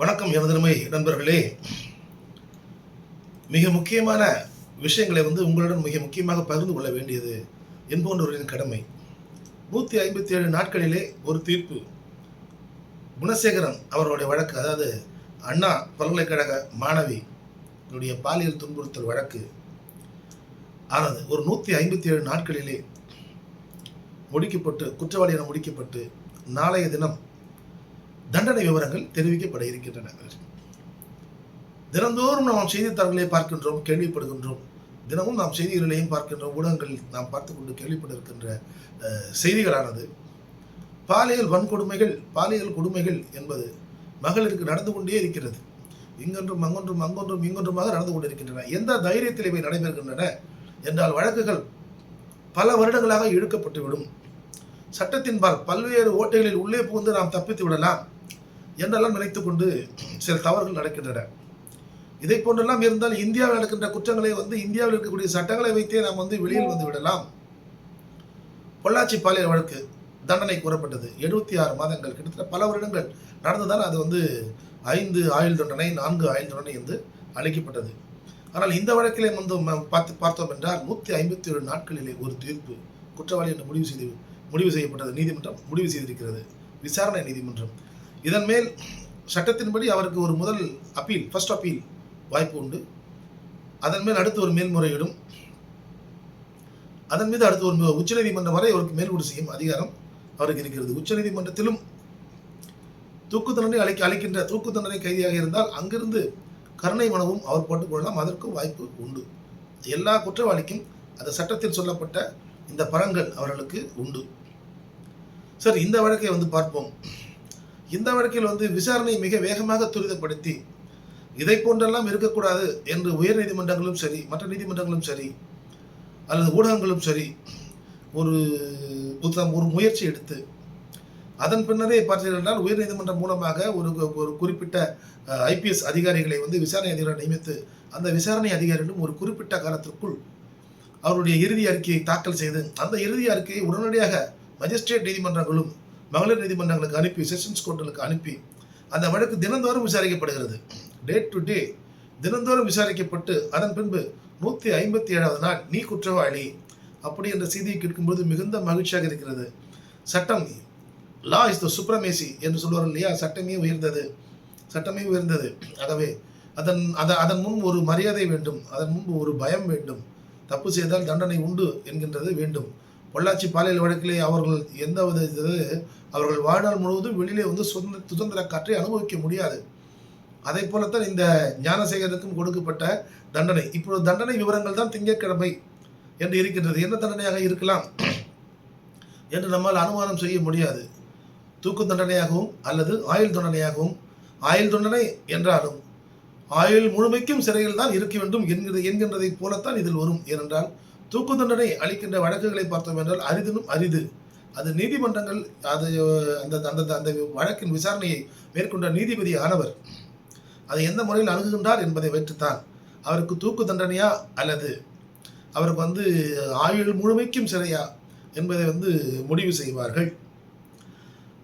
வணக்கம் எனதருமை நண்பர்களே. மிக முக்கியமான விஷயங்களை வந்து உங்களுடன் மிக முக்கியமாக பகிர்ந்து கொள்ள வேண்டியது என்போன்றவரின் கடமை. நூற்றி ஐம்பத்தி ஏழு நாட்களிலே ஒரு தீர்ப்பு. குணசேகரன் அவருடைய வழக்கு அதாவது அண்ணா பல்கலைக்கழக மாணவி என்னுடைய பாலியல் துன்புறுத்தல் வழக்கு. ஆனது ஒரு நூற்றி ஐம்பத்தி ஏழு நாட்களிலே முடிக்கப்பட்டு குற்றவாளி என முடிக்கப்பட்டு நாளைய தினம் தண்டனை விவரங்கள் தெரிவிக்கப்பட இருக்கின்றன. தினந்தோறும் நாம் செய்தித்தாள்களை பார்க்கின்றோம் கேள்விப்படுகின்றோம். தினமும் நாம் செய்திகளையும் பார்க்கின்றோம். ஊடகங்களில் நாம் பார்த்து கொண்டு கேள்விப்பட இருக்கின்ற செய்திகளானது. பாலியல் வன்கொடுமைகள் பாலியல் கொடுமைகள் என்பது மகளிருக்கு நடந்து கொண்டே இருக்கிறது. இங்கொன்றும் அங்கொன்றும் அங்கொன்றும் இங்கொன்றுமாக நடந்து கொண்டிருக்கின்றன. எந்த தைரியத்தில் இவை நடைபெறுகின்றன என்றால் வழக்குகள் பல வருடங்களாக இழுக்கப்பட்டுவிடும். சட்டத்தின்பால் பல்வேறு ஓட்டைகளில் உள்ளே புகுந்து நாம் தப்பித்து விடலாம். என்றெல்லாம் நினைத்து கொண்டு சில தவறுகள் நடக்கின்றன. இதை போன்றெல்லாம் இருந்தால் இந்தியாவில் நடக்கின்ற குற்றங்களை வந்து இந்தியாவில் இருக்கக்கூடிய சட்டங்களை வைத்தே நாம் வந்து வெளியில் வந்து விடலாம். பொள்ளாச்சி பாலியல் வழக்கு தண்டனை கூறப்பட்டது. எழுபத்தி ஆறு மாதங்கள் கிட்டத்தட்ட பல வருடங்கள் நடந்ததால் அது வந்து ஐந்து ஆயுள் தண்டனை நான்கு ஆயுள் தண்டனை என்று அளிக்கப்பட்டது. ஆனால் இந்த வழக்கிலே வந்து பார்த்து பார்த்தோம் என்றால் நூற்றி ஐம்பத்தி ஏழு நாட்களிலே ஒரு தீர்ப்பு குற்றவாளி என்று முடிவு செய்து முடிவு செய்யப்பட்டது. நீதிமன்றம் முடிவு செய்திருக்கிறது. விசாரணை நீதிமன்றம். இதன் மேல் சட்டத்தின்படி அவருக்கு ஒரு முதல் அப்பீல் ஃபர்ஸ்ட் அப்பீல் வாய்ப்பு உண்டு. அதன் மேல் அடுத்து ஒரு மேல்முறையிடும். அதன் மீது அடுத்து ஒரு உச்சநீதிமன்றம் வரை அவருக்கு மேல்முறை செய்யும் அதிகாரம் அவருக்கு இருக்கிறது. உச்சநீதிமன்றத்திலும் தூக்கு தண்டனை அளிக்க அளிக்கின்ற தூக்கு தண்டனை கைதியாக இருந்தால் அங்கிருந்து கருணை மனவும் அவர் போட்டுக்கொள்ளலாம் அதற்கும் வாய்ப்பு உண்டு. எல்லா குற்றவாளிக்கும் அந்த சட்டத்தில் சொல்லப்பட்ட இந்த பரங்கள் அவர்களுக்கு உண்டு. சரி இந்த வழக்கை வந்து பார்ப்போம். இந்த வழக்கில் வந்து விசாரணை மிக வேகமாக துரிதப்படுத்தி இதை போன்றெல்லாம் இருக்கக்கூடாது என்று உயர் நீதிமன்றங்களும் சரி மற்ற நீதிமன்றங்களும் சரி அல்லது ஊடகங்களும் சரி ஒரு புத்தம் ஒரு முயற்சி எடுத்து அதன் பின்னரே பார்த்தீர்கள் என்றால் உயர் நீதிமன்றம் மூலமாக ஒரு ஒரு குறிப்பிட்ட ஐபிஎஸ் அதிகாரிகளை வந்து விசாரணை அதிகாரி நியமித்து அந்த விசாரணை அதிகாரிகளும் ஒரு குறிப்பிட்ட காலத்திற்குள் அவருடைய இறுதி அறிக்கையை தாக்கல் செய்து அந்த இறுதி அறிக்கையை உடனடியாக மஜிஸ்ட்ரேட் நீதிமன்றங்களும் மகளிர் நீதிமன்றங்களுக்கு அனுப்பி செஷன்ஸ் கோர்ட்டுகளுக்கு அனுப்பி அந்த வழக்கு தினந்தோறும் விசாரிக்கப்படுகிறது. டே டு டே தினந்தோறும் விசாரிக்கப்பட்டு அதன் பின்பு நூற்றி ஐம்பத்தி ஏழாவது நாள் நீ குற்றவாளி அப்படி என்ற செய்தியை கேட்கும்போது மிகுந்த மகிழ்ச்சியாக இருக்கிறது. சட்டம் லா இஸ் த சுப்ரமேசி என்று சொல்வார் இல்லையா? சட்டமே உயர்ந்தது. சட்டமே உயர்ந்தது. ஆகவே அதன் அதன் அதன் முன் ஒரு மரியாதை வேண்டும். அதன் முன்பு ஒரு பயம் வேண்டும். தப்பு செய்தால் தண்டனை உண்டு என்கின்றது வேண்டும். பொள்ளாச்சி பாலியல் வழக்கிலே அவர்கள் எந்த வித இது அவர்கள் வாழ்நாள் முழுவதும் வெளியிலே வந்து சுதந்திர சுதந்திர காற்றை அனுபவிக்க முடியாது. அதை போலத்தான் இந்த ஞானசேகரனுக்கும் கொடுக்கப்பட்ட தண்டனை. இப்பொழுது தண்டனை விவரங்கள் தான் திங்கட்கிழமை என்று இருக்கின்றது. என்ன தண்டனையாக இருக்கலாம் என்று நம்மால் அனுமானம் செய்ய முடியாது. தூக்கு தண்டனையாகவும் அல்லது ஆயுள் தண்டனையாகவும். ஆயுள் தண்டனை என்றாலும் ஆயுள் முழுமைக்கும் சிறையில் தான் இருக்க வேண்டும் என்கிறது என்கின்றதைப் போலத்தான் இதில் வரும். ஏனென்றால் தூக்கு தண்டனை அளிக்கின்ற வழக்குகளை பார்த்தோம் என்றால் அரிதினும் அரிது. அது நீதிமன்றங்கள் அது அந்த அந்த அந்த வழக்கின் விசாரணையை மேற்கொண்ட நீதிபதி ஆனவர் அதை எந்த முறையில் அணுகுகின்றார் என்பதை வைத்துத்தான் அவருக்கு தூக்கு தண்டனையா அல்லது அவருக்கு வந்து ஆயுள் முழுமைக்கும் சிறையா என்பதை வந்து முடிவு செய்வார்கள்.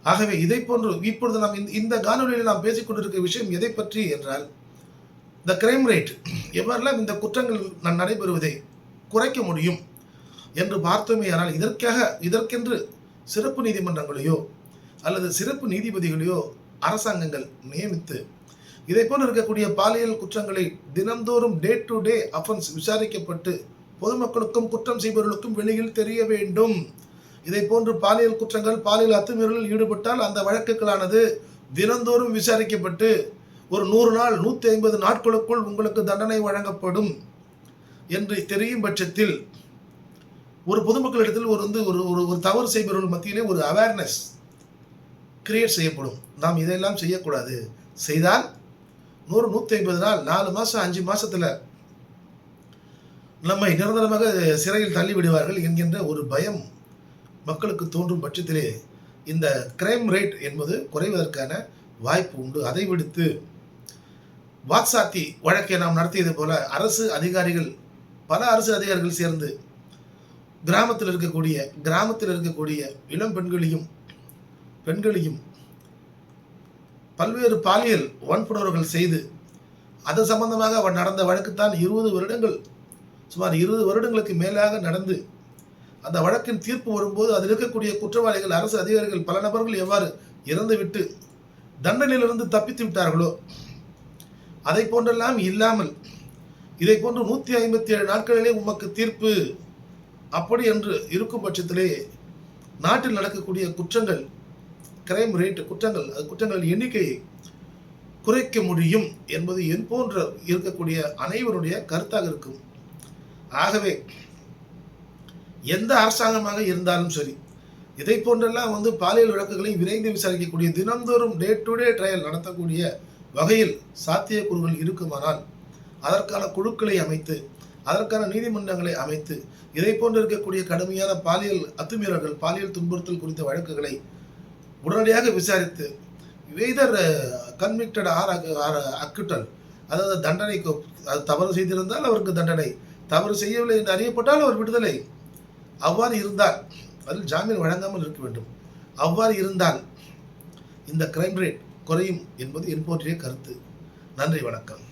ஆகவே இதை போன்று இப்பொழுது நாம் இந்த- இந்த காணொலியில் நாம் பேசிக்கொண்டிருக்க விஷயம் எதை பற்றி என்றால் இந்த கிரைம் ரேட் எவ்வாறெல்லாம் இந்த குற்றங்கள் நடைபெறுவதை குறைக்க முடியும் என்று பார்த்தோமே ஆனால் இதற்காக இதற்கென்று சிறப்பு நீதிமன்றங்களையோ அல்லது சிறப்பு நீதிபதிகளையோ அரசாங்கங்கள் நியமித்து இதை போன்று இருக்கக்கூடிய பாலியல் குற்றங்களை தினந்தோறும் டே டு டே அஃபென்ஸ் விசாரிக்கப்பட்டு பொதுமக்களுக்கும் குற்றம் செய்பவர்களுக்கும் வெளியில் தெரிய வேண்டும். இதை போன்று பாலியல் குற்றங்கள் பாலியல் அத்துமீறலில் ஈடுபட்டால் அந்த வழக்குகளானது தினந்தோறும் விசாரிக்கப்பட்டு ஒரு நூறு நாள் நூற்றி ஐம்பது நாட்களுக்குள் உங்களுக்கு தண்டனை வழங்கப்படும். என்று தெரியும் பட்சத்தில் ஒரு பொதுமக்களிடத்தில் ஒரு வந்து ஒரு ஒரு ஒரு தவறு செய்பவர்கள் மத்தியிலே ஒரு அவேர்னஸ் கிரியேட் செய்யப்படும். நாம் இதையெல்லாம் செய்யக்கூடாது. செய்தால் நூறு நூற்றி ஐம்பது நாள் நாலு மாதம் அஞ்சு மாதத்தில் நம்மை நிரந்தரமாக சிறையில் தள்ளிவிடுவார்கள் என்கின்ற ஒரு பயம் மக்களுக்கு தோன்றும் பட்சத்திலே இந்த கிரைம் ரேட் என்பது குறைவதற்கான வாய்ப்பு உண்டு. அதை விடுத்து வாக்சாத்தி வழக்கை நாம் நடத்தியது போல அரசு அதிகாரிகள் பல அரசு அதிகாரிகள் சேர்ந்து கிராமத்தில் இருக்கக்கூடிய கிராமத்தில் இருக்கக்கூடிய இளம் பெண்களையும் பெண்களையும் பல்வேறு பாலியல் வன்புணர்வுகள் செய்து அது சம்பந்தமாக அவன் நடந்த வழக்குத்தான் இருபது வருடங்கள் சுமார் இருபது வருடங்களுக்கு மேலாக நடந்து அந்த வழக்கின் தீர்ப்பு வரும்போது அதில் இருக்கக்கூடிய குற்றவாளிகள் அரசு அதிகாரிகள் பல நபர்கள் எவ்வாறு இறந்துவிட்டு தண்டனையிலிருந்து தப்பித்து விட்டார்களோ அதை போன்றெல்லாம் இல்லாமல் இதை போன்று நூற்றி ஐம்பத்தி ஏழு நாட்களிலே உமக்கு தீர்ப்பு. அப்படி என்று இருக்கும் பட்சத்திலே நாட்டில் நடக்கக்கூடிய குற்றங்கள் கிரைம் ரேட் குற்றங்கள் அது குற்றங்கள் எண்ணிக்கையை குறைக்க முடியும் என்பது என் போன்ற இருக்கக்கூடிய அனைவருடைய கருத்தாக இருக்கும். ஆகவே எந்த அரசாங்கமாக இருந்தாலும் சரி இதை போன்றெல்லாம் வந்து பாலியல் வழக்குகளை விரைந்து விசாரிக்கக்கூடிய தினந்தோறும் டே டு டே ட்ரையல் நடத்தக்கூடிய வகையில் சாத்தியக்கூறுகள் இருக்குமானால் அதற்கான குழுக்களை அமைத்து அதற்கான நீதிமன்றங்களை அமைத்து இதை போன்று இருக்கக்கூடிய கடுமையான பாலியல் அத்துமீறல்கள் பாலியல் துன்புறுத்தல் குறித்த வழக்குகளை உடனடியாக விசாரித்து whether convicted or or acquittal அதாவது தண்டனை அது தவறு செய்திருந்தால் அவருக்கு தண்டனை தவறு செய்யவில்லை என்று அறியப்பட்டால் அவர் விடுதலை. அவ்வாறு இருந்தால் அதில் ஜாமீன் வழங்காமல் இருக்க வேண்டும். அவ்வாறு இருந்தால் இந்த கிரைம் ரேட் குறையும் என்பது என்போற்றிய கருத்து. நன்றி வணக்கம்.